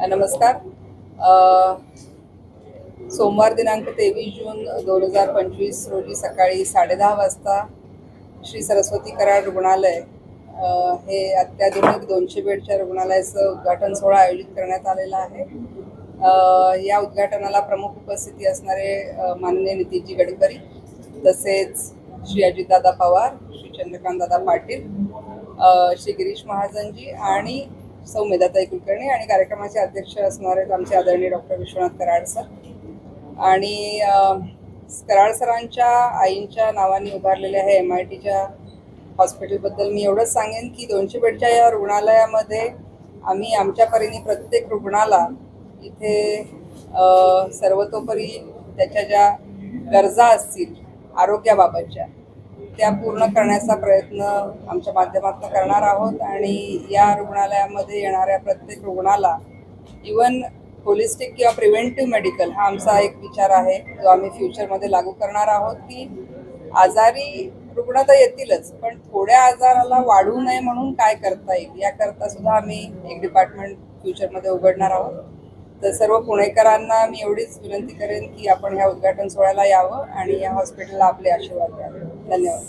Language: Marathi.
नमस्कार. सोमवार दिनांक तेवीस जून दोन हजार पंचवीस रोजी सकाळी साडेदहा वाजता श्री सरस्वती कराड रुग्णालय हे अत्याधुनिक दोनशे बेडच्या रुग्णालयाचं उद्घाटन सोहळा आयोजित करण्यात आलेला आहे. या उद्घाटनाला प्रमुख उपस्थिती असणारे माननीय नितीनजी गडकरी तसेच श्री अजितदादा पवार श्री चंद्रकांतदादा पाटील श्री गिरीश महाजनजी आणि सौ मेधाताई कुलकर्णी आणि कार्यक्रमाचे अध्यक्ष असणारे आमचे आदरणीय डॉक्टर विश्वनाथ कराड सर. आणि कराड सरांच्या आईंच्या नावाने उभारलेल्या आहे एम आय टीच्या हॉस्पिटलबद्दल मी एवढंच सांगेन की दोनशे बेडच्या या रुग्णालयामध्ये आम्ही आमच्या परीने प्रत्येक रुग्णाला इथे सर्वतोपरी त्याच्या ज्या गरजा असतील आरोग्याबाबतच्या त्या पूर्ण करण्याचा प्रयत्न आमच्या माध्यमातून करणार आहोत आणि या रुग्णालयामध्ये येणाऱ्या प्रत्येक रुग्णाला इवन होलिस्टिक किंवा प्रिव्हेंटिव्ह मेडिकल हा आमचा एक विचार आहे जो आम्ही फ्युचरमध्ये लागू करणार आहोत की आजारी रुग्ण तर येतीलच पण थोड्या आजाराला वाढू नये म्हणून काय करता येईल याकरता सुद्धा आम्ही एक डिपार्टमेंट फ्युचरमध्ये उघडणार आहोत. तर सर्व पुणेकरांना मी एवढीच विनंती करेन की आपण ह्या उद्घाटन सोहळ्याला यावं आणि या हॉस्पिटलला आपले आशीर्वाद द्यावे. melhor.